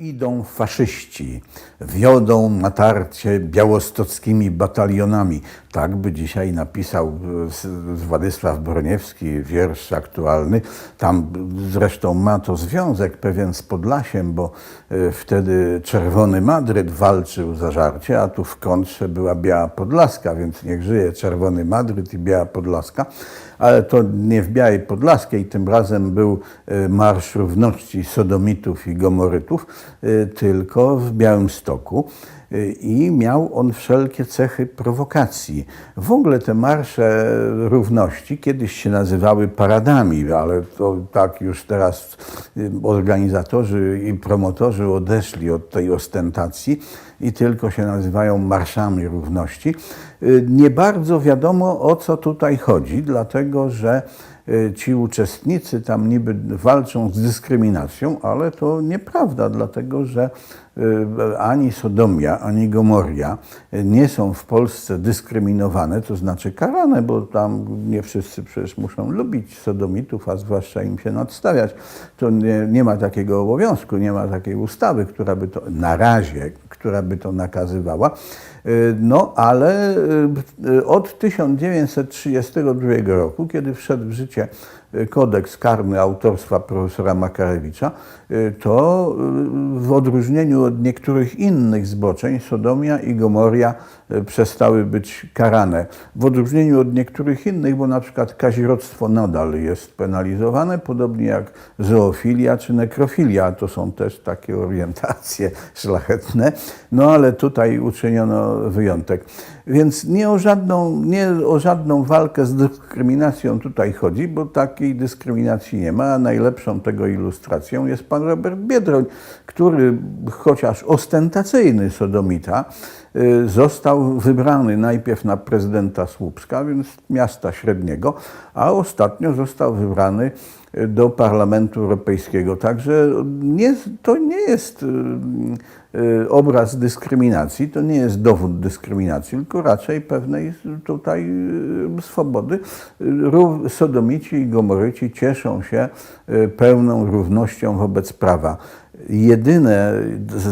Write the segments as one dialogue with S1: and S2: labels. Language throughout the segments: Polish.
S1: Idą faszyści, wiodą natarcie białostockimi batalionami. Tak by dzisiaj napisał e, Władysław Broniewski, wiersz aktualny. Tam zresztą ma to związek pewien z Podlasiem, bo e, wtedy Czerwony Madryt walczył za żarcie, a tu w kontrze była Biała Podlaska, więc niech żyje Czerwony Madryt i Biała Podlaska. Ale to nie w Białej Podlaskiej, tym razem był e, Marsz Równości Sodomitów i Gomorytów, e, tylko w Białymstoku. E, I miał on wszelkie cechy prowokacji. W ogóle te marsze równości kiedyś się nazywały paradami, ale to tak już teraz organizatorzy i promotorzy odeszli od tej ostentacji i tylko się nazywają marszami równości. Nie bardzo wiadomo o co tutaj chodzi, dlatego że ci uczestnicy tam niby walczą z dyskryminacją, ale to nieprawda, dlatego że ani Sodomia, ani Gomoria nie są w Polsce dyskryminowane, to znaczy karane, bo tam nie wszyscy przecież muszą lubić sodomitów, a zwłaszcza im się nadstawiać. To nie, nie ma takiego obowiązku, nie ma takiej ustawy, która by to na razie, która by to nakazywała. No ale od 1932 roku, kiedy wszedł w życie kodeks karny autorstwa profesora Makarewicza, to w odróżnieniu od niektórych innych zboczeń Sodomia i Gomoria przestały być karane. W odróżnieniu od niektórych innych, bo na przykład kazirodztwo nadal jest penalizowane, podobnie jak zoofilia czy nekrofilia. To są też takie orientacje szlachetne. No ale tutaj uczyniono wyjątek. Więc nie o żadną, nie o żadną walkę z dyskryminacją tutaj chodzi, bo takiej dyskryminacji nie ma. A najlepszą tego ilustracją jest pan Robert Biedroń, który chociaż ostentacyjny sodomita, został wybrany najpierw na prezydenta Słupska, więc miasta średniego, a ostatnio został wybrany do Parlamentu Europejskiego. Także nie, to nie jest obraz dyskryminacji, to nie jest dowód dyskryminacji, tylko raczej pewnej tutaj swobody. Sodomici i Gomoryci cieszą się pełną równością wobec prawa. Jedyne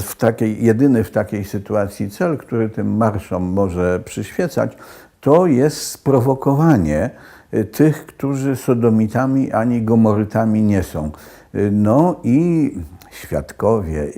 S1: w takiej, jedyny w takiej sytuacji cel, który tym marszom może przyświecać, to jest sprowokowanie tych, którzy sodomitami ani gomorytami nie są. No i świadkowie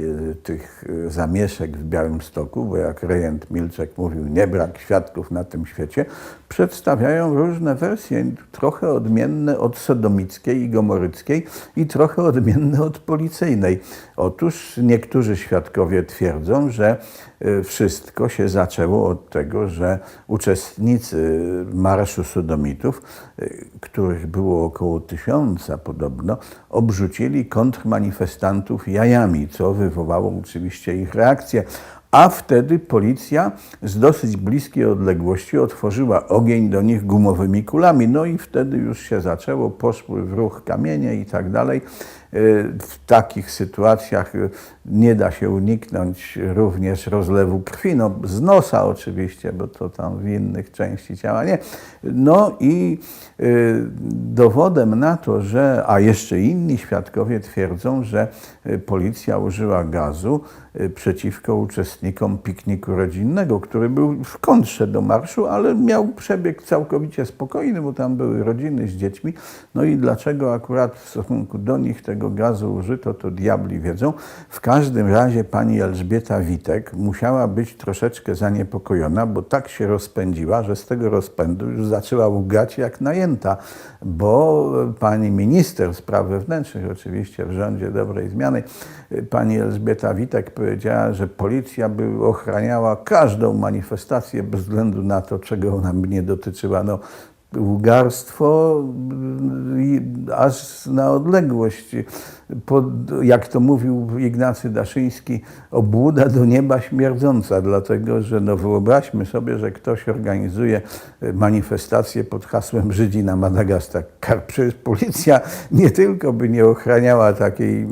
S1: tych zamieszek w Białymstoku, bo jak rejent Milczek mówił, nie brak świadków na tym świecie, przedstawiają różne wersje, trochę odmienne od sodomickiej i gomoryckiej i trochę odmienne od policyjnej. Otóż niektórzy świadkowie twierdzą, że wszystko się zaczęło od tego, że uczestnicy Marszu Sodomitów, których było około tysiąca podobno, obrzucili kontrmanifestantów jajami, co wywołało oczywiście ich reakcję. A wtedy policja z dosyć bliskiej odległości otworzyła ogień do nich gumowymi kulami. No i wtedy już się zaczęło, poszły w ruch kamienie i tak dalej. W takich sytuacjach nie da się uniknąć również rozlewu krwi, no z nosa oczywiście, bo to tam w innych części ciała nie. No i dowodem na to, że, a jeszcze inni świadkowie twierdzą, że policja użyła gazu przeciwko uczestnikom pikniku rodzinnego, który był w kontrze do marszu, ale miał przebieg całkowicie spokojny, bo tam były rodziny z dziećmi. No i dlaczego akurat w stosunku do nich tego gazu użyto, to diabli wiedzą. W każdym razie pani Elżbieta Witek musiała być troszeczkę zaniepokojona, bo tak się rozpędziła, że z tego rozpędu już zaczęła łgać jak najęta, bo pani minister spraw wewnętrznych, oczywiście w rządzie dobrej zmiany, pani Elżbieta Witek powiedziała, że policja by ochraniała każdą manifestację bez względu na to, czego ona by nie dotyczyła. No, łgarstwo aż na odległość. Pod, jak to mówił Ignacy Daszyński, obłuda do nieba śmierdząca, dlatego że no wyobraźmy sobie, że ktoś organizuje manifestację pod hasłem Żydzi na Madagaskar. Przecież policja nie tylko by nie ochraniała takiej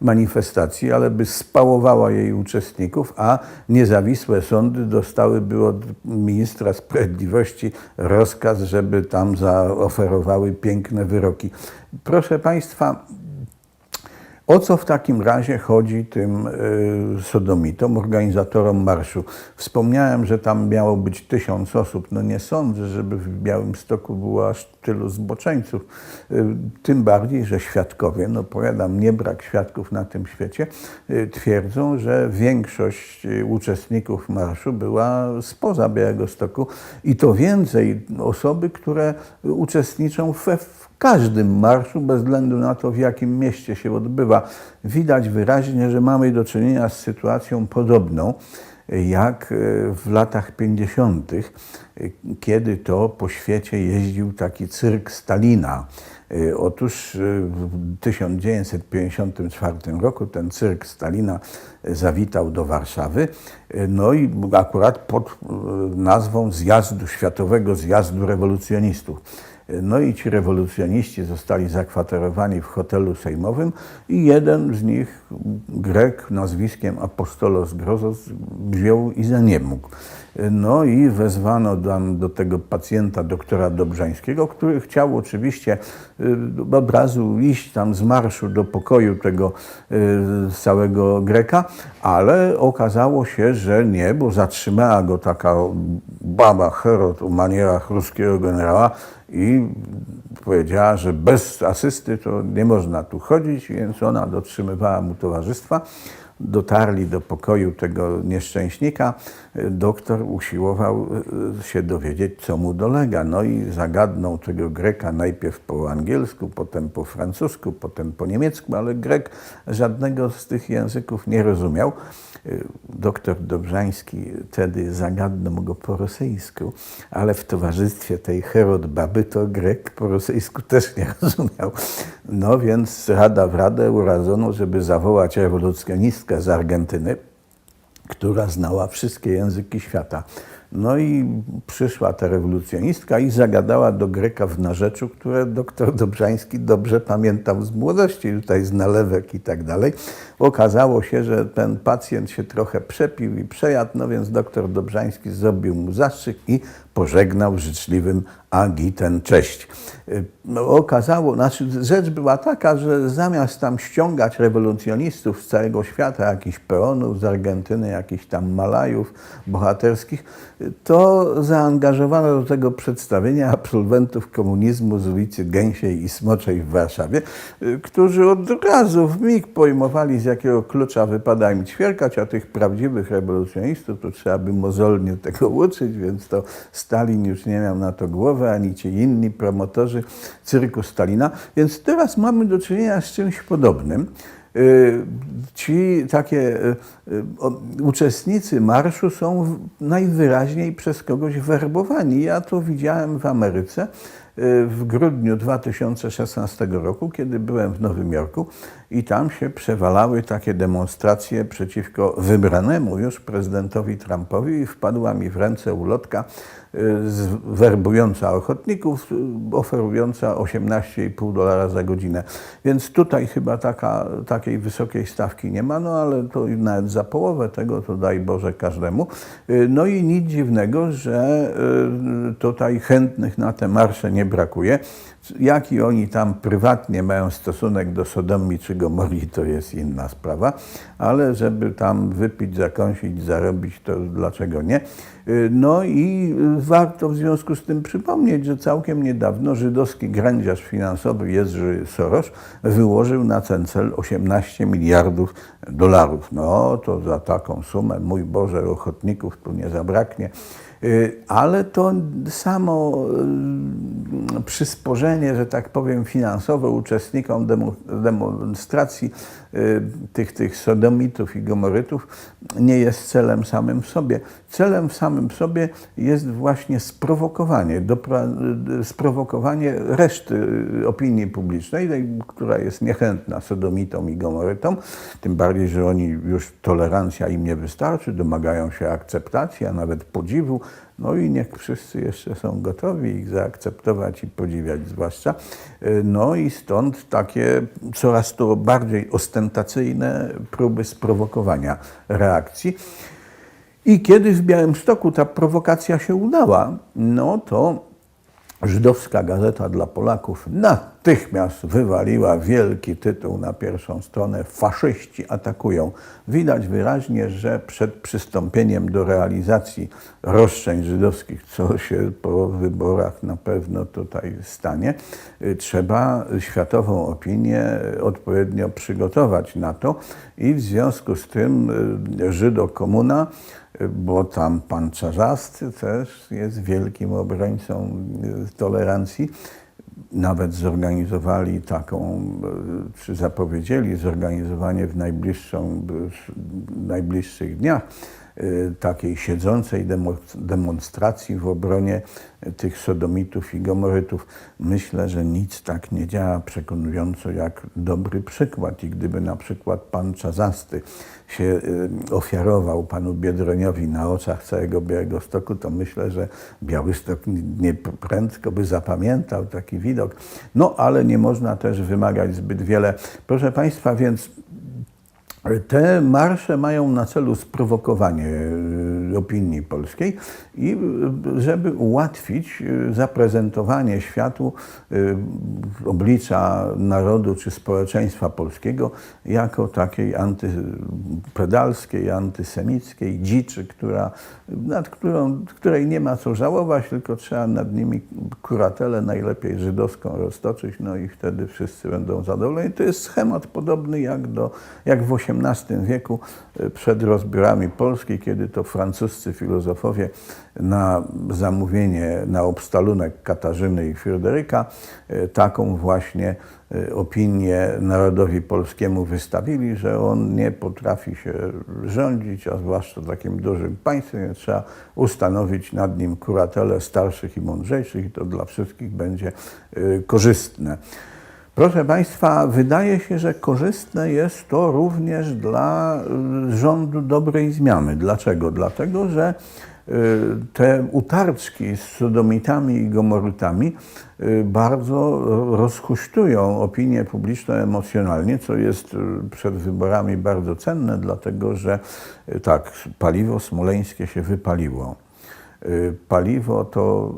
S1: manifestacji, ale by spałowała jej uczestników, a niezawisłe sądy dostałyby od ministra sprawiedliwości rozkaz, żeby tam zaoferowały piękne wyroki. Proszę Państwa, O co w takim razie chodzi tym y, sodomitom, organizatorom marszu? Wspomniałem, że tam miało być tysiąc osób. No nie sądzę, żeby w Białymstoku było aż tylu zboczeńców. Y, Tym bardziej, że świadkowie, no powiadam, nie brak świadków na tym świecie, y, twierdzą, że większość uczestników marszu była spoza Białegostoku i to więcej osoby, które uczestniczą w każdym marszu, bez względu na to, w jakim mieście się odbywa. Widać wyraźnie, że mamy do czynienia z sytuacją podobną jak e, w latach 50., e, kiedy to po świecie jeździł taki cyrk Stalina. E, Otóż w 1954 roku ten cyrk Stalina zawitał do Warszawy, no i akurat pod nazwą Zjazdu, Światowego Zjazdu Rewolucjonistów. No i ci rewolucjoniści zostali zakwaterowani w hotelu sejmowym i jeden z nich, Grek nazwiskiem Apostolos Grozos, wziął i za nie mógł. No i wezwano tam do tego pacjenta doktora Dobrzańskiego, który chciał oczywiście y, od razu iść tam z marszu do pokoju tego y, całego Greka, ale okazało się, że nie, bo zatrzymała go taka baba Herod o manierach ruskiego generała i powiedziała, że bez asysty to nie można tu chodzić, więc ona dotrzymywała mu towarzystwa. Dotarli do pokoju tego nieszczęśnika. Doktor usiłował e, się dowiedzieć, co mu dolega. No i zagadnął tego Greka najpierw po angielsku, potem po francusku, potem po niemiecku, ale Grek żadnego z tych języków nie rozumiał. E, Doktor Dobrzański wtedy zagadnął go po rosyjsku, ale w towarzystwie tej Herod baby to Grek po rosyjsku też nie rozumiał. No więc rada w radę uradzono, żeby zawołać z Argentyny, która znała wszystkie języki świata. No i przyszła ta rewolucjonistka i zagadała do Greka w narzeczu, które doktor Dobrzański dobrze pamiętał z młodości, tutaj z nalewek i tak dalej. Okazało się, że ten pacjent się trochę przepił i przejadł, no więc doktor Dobrzański zrobił mu zastrzyk i pożegnał życzliwym Agiten cześć. No, okazało, znaczy rzecz była taka, że zamiast tam ściągać rewolucjonistów z całego świata, jakichś peonów z Argentyny, jakichś tam Malajów bohaterskich, to zaangażowano do tego przedstawienia absolwentów komunizmu z ulicy Gęsiej i Smoczej w Warszawie, którzy od razu w mig pojmowali, z jakiego klucza wypada im ćwierkać, a tych prawdziwych rewolucjonistów to trzeba by mozolnie tego uczyć, więc to Stalin już nie miał na to głowy, ani ci inni promotorzy cyrku Stalina. Więc teraz mamy do czynienia z czymś podobnym. Y, Ci takie y, uczestnicy marszu są najwyraźniej przez kogoś werbowani. Ja to widziałem w Ameryce y, w grudniu 2016 roku, kiedy byłem w Nowym Jorku i tam się przewalały takie demonstracje przeciwko wybranemu już prezydentowi Trumpowi i wpadła mi w ręce ulotka y, werbująca ochotników, y, oferująca 18,5 dolara za godzinę. Więc tutaj chyba taka, takiej wysokiej stawki nie ma, no ale to nawet za połowę tego to daj Boże każdemu. Y, No i nic dziwnego, że tutaj chętnych na te marsze nie brakuje. Jaki oni tam prywatnie mają stosunek do Sodomii czy Gomorii, to jest inna sprawa, ale żeby tam wypić, zakąsić, zarobić, to dlaczego nie? Y, No i warto w związku z tym przypomnieć, że całkiem niedawno żydowski grędziarz finansowy Jerzy Soros wyłożył na ten cel 18 miliardów dolarów. No to za taką sumę, mój Boże, ochotników tu nie zabraknie. Y, Ale to samo y, przysporzenie, że tak powiem, finansowe uczestnikom demo, demonstracji y, tych, tych sodomitów i gomorytów nie jest celem samym w sobie. Celem w samym sobie jest właśnie sprowokowanie, sprowokowanie reszty opinii publicznej, która jest niechętna sodomitom i gomorytom, tym bardziej, że oni już tolerancja im nie wystarczy, domagają się akceptacji, a nawet podziwu. No i niech wszyscy jeszcze są gotowi ich zaakceptować i podziwiać zwłaszcza. Y, No i stąd takie coraz to bardziej ostentacyjne próby sprowokowania reakcji. I kiedy w Białymstoku ta prowokacja się udała, no to żydowska gazeta dla Polaków natychmiast wywaliła wielki tytuł na pierwszą stronę Faszyści atakują. Widać wyraźnie, że przed przystąpieniem do realizacji roszczeń żydowskich, co się po wyborach na pewno tutaj stanie, y, trzeba światową opinię odpowiednio przygotować na to i w związku z tym y, Żydokomuna bo tam pan Czarzasty też jest wielkim obrońcą y, tolerancji. Nawet zorganizowali taką, y, czy zapowiedzieli zorganizowanie w najbliższą, w najbliższych dniach takiej siedzącej demo, demonstracji w obronie tych sodomitów i gomorytów. Myślę, że nic tak nie działa przekonująco jak dobry przykład i gdyby na przykład pan Czazasty się y, ofiarował panu Biedroniowi na oczach całego Białego Stoku, to myślę, że Białystok nie prędko by zapamiętał taki widok. No ale nie można też wymagać zbyt wiele. Proszę Państwa, więc te marsze mają na celu sprowokowanie y, opinii polskiej i y, żeby ułatwić y, zaprezentowanie światu oblicza narodu czy społeczeństwa polskiego jako takiej antypedalskiej, antysemickiej dziczy, która, nad którą, której nie ma co żałować, tylko trzeba nad nimi kuratelę najlepiej żydowską roztoczyć, no i wtedy wszyscy będą zadowoleni. To jest schemat podobny jak, do, jak w XVIII XVIII wieku e, przed rozbiorami Polski, kiedy to francuscy filozofowie na zamówienie, na obstalunek Katarzyny i Fryderyka e, taką właśnie e, opinię narodowi polskiemu wystawili, że on nie potrafi się rządzić, a zwłaszcza takim dużym państwem, trzeba ustanowić nad nim kuratelę starszych i mądrzejszych i to dla wszystkich będzie korzystne. Proszę Państwa, wydaje się, że korzystne jest to również dla y, rządu dobrej zmiany. Dlaczego? Dlatego, że y, te utarczki z sodomitami i gomorytami y, bardzo rozhuśtują opinię publiczną emocjonalnie, co jest przed wyborami bardzo cenne, dlatego że tak, paliwo smoleńskie się wypaliło. Paliwo to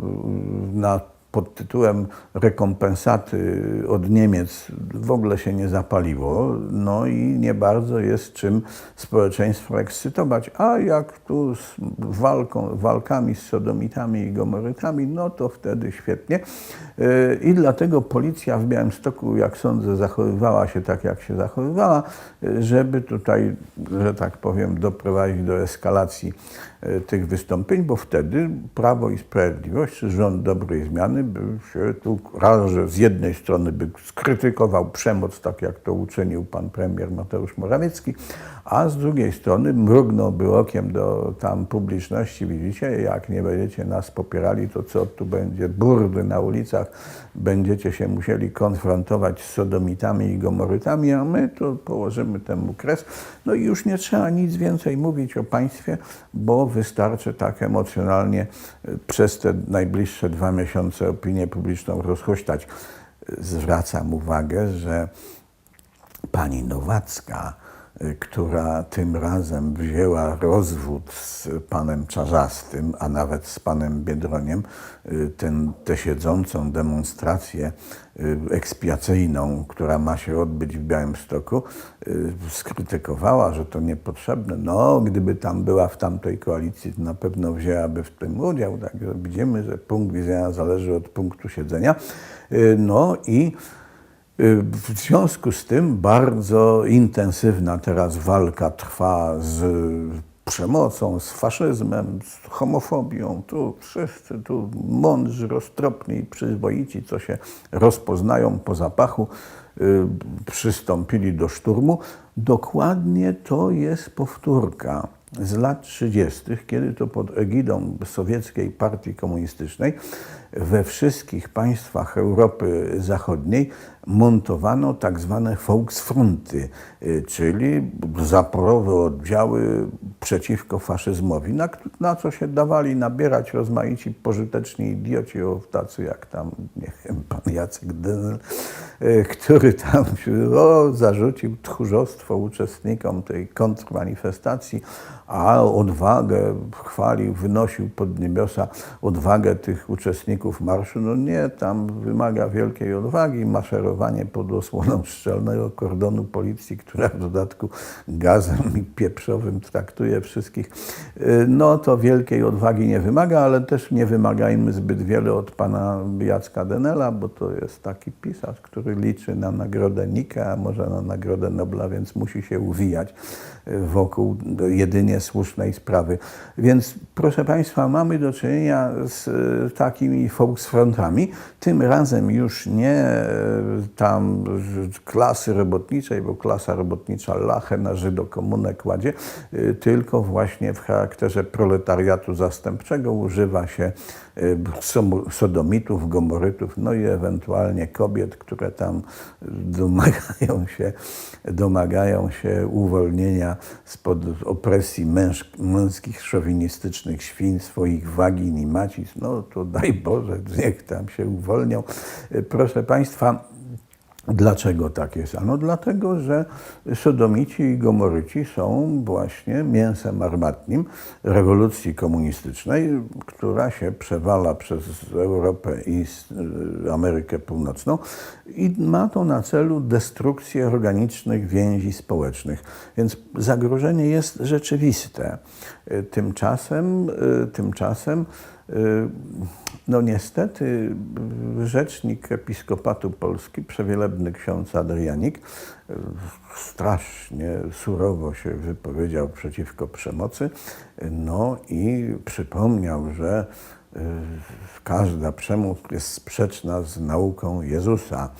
S1: na pod tytułem rekompensaty od Niemiec w ogóle się nie zapaliło, no i nie bardzo jest czym społeczeństwo ekscytować. A jak tu z walką, walkami z sodomitami i gomorytami, no to wtedy świetnie. I dlatego policja w Białymstoku, jak sądzę, zachowywała się tak, jak się zachowywała, żeby tutaj, że tak powiem, doprowadzić do eskalacji E, tych wystąpień, bo wtedy Prawo i Sprawiedliwość, rząd dobrej zmiany by się tu raz, że z jednej strony by skrytykował przemoc, tak jak to uczynił pan premier Mateusz Morawiecki, a z drugiej strony mrugnąłby okiem do tam publiczności, widzicie, jak nie będziecie nas popierali, to co tu będzie burdy na ulicach, będziecie się musieli konfrontować z sodomitami i gomorytami, a my to położymy temu kres. No i już nie trzeba nic więcej mówić o państwie, bo wystarczy tak emocjonalnie e, przez te najbliższe dwa miesiące opinię publiczną rozhuśtać. Zwracam uwagę, że pani Nowacka, która tym razem wzięła rozwód z panem Czarzastym, a nawet z panem Biedroniem, y, ten, tę siedzącą demonstrację y, ekspiacyjną, która ma się odbyć w Białymstoku, skrytykowała, że to niepotrzebne. No, gdyby tam była w tamtej koalicji, to na pewno wzięłaby w tym udział. Także widzimy, że punkt widzenia zależy od punktu siedzenia. No i w związku z tym bardzo intensywna teraz walka trwa z przemocą, z faszyzmem, z homofobią. Tu wszyscy, tu mądrzy, roztropni i przyzwoici, co się rozpoznają po zapachu, y, przystąpili do szturmu. Dokładnie to jest powtórka z lat 30., kiedy to pod egidą sowieckiej partii komunistycznej we wszystkich państwach Europy Zachodniej montowano tak zwane Volksfronty, y, czyli zaporowe oddziały przeciwko faszyzmowi, na, na co się dawali nabierać rozmaici pożyteczni idioci, o, tacy jak tam, nie wiem, pan Jacek Dynel, e, który tam o, zarzucił tchórzostwo uczestnikom tej kontrmanifestacji, a odwagę chwalił, wynosił pod niebiosa odwagę tych uczestników marszu. No nie, tam wymaga wielkiej odwagi, maszerowanie pod osłoną szczelnego kordonu policji, która w dodatku gazem i pieprzowym traktuje wszystkich. No to wielkiej odwagi nie wymaga, ale też nie wymagajmy zbyt wiele od pana Jacka Denela, bo to jest taki pisarz, który liczy na nagrodę Nika, a może na nagrodę Nobla, więc musi się uwijać wokół jedynie słusznej sprawy. Więc proszę Państwa, mamy do czynienia z e, Volksfrontami, tym razem już nie e, tam klasy robotniczej, bo klasa robotnicza lachę na Żydokomunę kładzie, e, tylko właśnie w charakterze proletariatu zastępczego używa się sodomitów, gomorytów, no i ewentualnie kobiet, które tam domagają się, domagają się uwolnienia spod opresji męż, męskich, szowinistycznych świń, swoich wagin i macic. No to daj Boże, niech tam się uwolnią. Proszę Państwa, Dlaczego tak jest? Ano dlatego, że sodomici i gomoryci są właśnie mięsem armatnim rewolucji komunistycznej, która się przewala przez Europę i Amerykę Północną i ma to na celu destrukcję organicznych więzi społecznych. Więc zagrożenie jest rzeczywiste. Tymczasem, tymczasem no niestety rzecznik Episkopatu Polski, przewielebny ksiądz Adrianik, strasznie surowo się wypowiedział przeciwko przemocy, no i przypomniał, że y, każda przemoc jest sprzeczna z nauką Jezusa.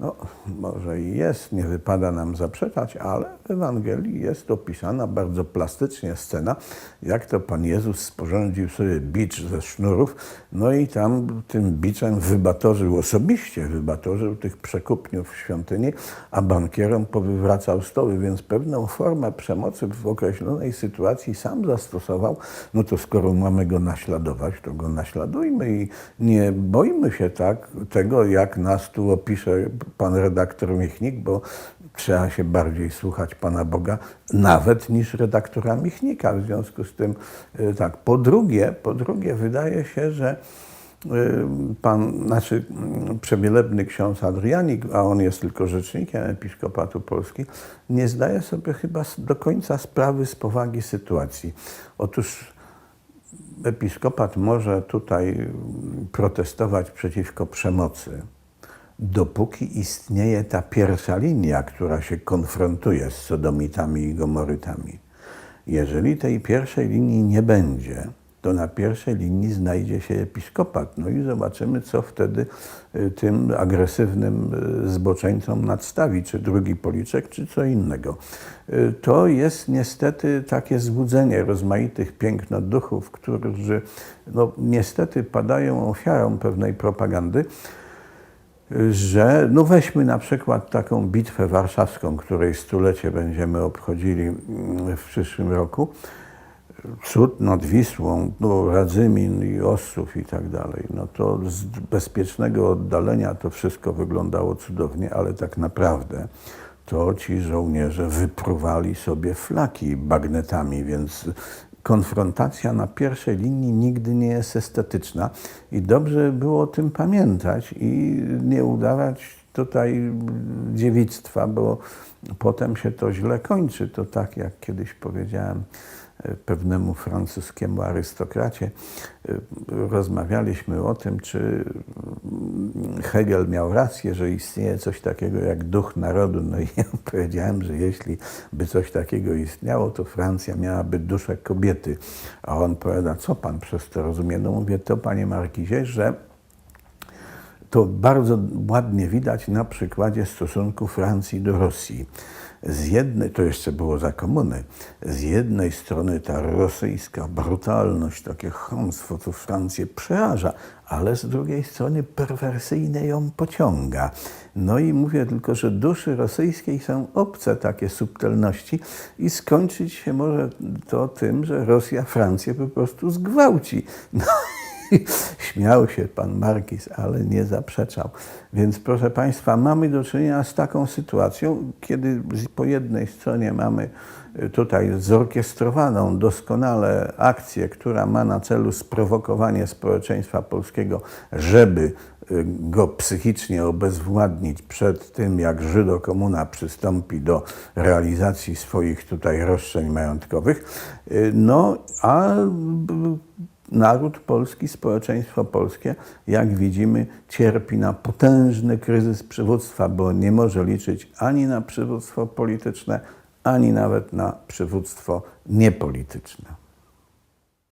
S1: No, może i jest, nie wypada nam zaprzeczać, ale w Ewangelii jest opisana bardzo plastycznie scena, jak to Pan Jezus sporządził sobie bicz ze sznurów, no i tam tym biczem wybatorzył osobiście, wybatorzył tych przekupniów w świątyni, a bankierom powywracał stoły, więc pewną formę przemocy w określonej sytuacji sam zastosował. No to skoro mamy go naśladować, to go naśladujmy i nie boimy się tak tego, jak nas tu opisze pan redaktor Michnik, bo trzeba się bardziej słuchać Pana Boga, nawet niż redaktora Michnika. W związku z tym, y, tak. Po drugie, po drugie wydaje się, że y, pan, znaczy mm, przewielebny ksiądz Adrianik, a on jest tylko rzecznikiem Episkopatu Polski, nie zdaje sobie chyba do końca sprawy z powagi sytuacji. Otóż episkopat może tutaj protestować przeciwko przemocy, dopóki istnieje ta pierwsza linia, która się konfrontuje z sodomitami i gomorytami. Jeżeli tej pierwszej linii nie będzie, to na pierwszej linii znajdzie się episkopat. No i zobaczymy, co wtedy y, tym agresywnym y, zboczeńcom nadstawi, czy drugi policzek, czy co innego. Y, to jest niestety takie zbudzenie rozmaitych pięknoduchów, którzy no, niestety padają ofiarą pewnej propagandy, że no weźmy na przykład taką bitwę warszawską, której stulecie będziemy obchodzili mm, w przyszłym roku. Cud nad Wisłą, no, Radzymin i Ossów i tak dalej. No to z bezpiecznego oddalenia to wszystko wyglądało cudownie, ale tak naprawdę to ci żołnierze wypruwali sobie flaki bagnetami, więc konfrontacja na pierwszej linii nigdy nie jest estetyczna i dobrze było o tym pamiętać i nie udawać tutaj dziewictwa, bo potem się to źle kończy. To tak, jak kiedyś powiedziałem pewnemu francuskiemu arystokracie. Rozmawialiśmy o tym, czy Hegel miał rację, że istnieje coś takiego jak duch narodu. No i ja powiedziałem, że jeśli by coś takiego istniało, to Francja miałaby duszę kobiety. A on powiada, co pan przez to rozumie? No mówię, to panie Markizie, że To bardzo ładnie widać na przykładzie stosunku Francji do Rosji. Z jednej, to jeszcze było za komuny, z jednej strony ta rosyjska brutalność, takie chamstwo, co Francję przeraża, ale z drugiej strony perwersyjnie ją pociąga. No i mówię tylko, że duszy rosyjskiej są obce takie subtelności i skończyć się może to tym, że Rosja Francję po prostu zgwałci. No. Śmiał się pan Markis, ale nie zaprzeczał. Więc proszę Państwa, mamy do czynienia z taką sytuacją, kiedy po jednej stronie mamy y, tutaj zorkiestrowaną doskonale akcję, która ma na celu sprowokowanie społeczeństwa polskiego, żeby y, go psychicznie obezwładnić przed tym, jak Żydokomuna przystąpi do realizacji swoich tutaj roszczeń majątkowych. Y, No, a naród polski, społeczeństwo polskie, jak widzimy, cierpi na potężny kryzys przywództwa, bo nie może liczyć ani na przywództwo polityczne, ani nawet na przywództwo niepolityczne.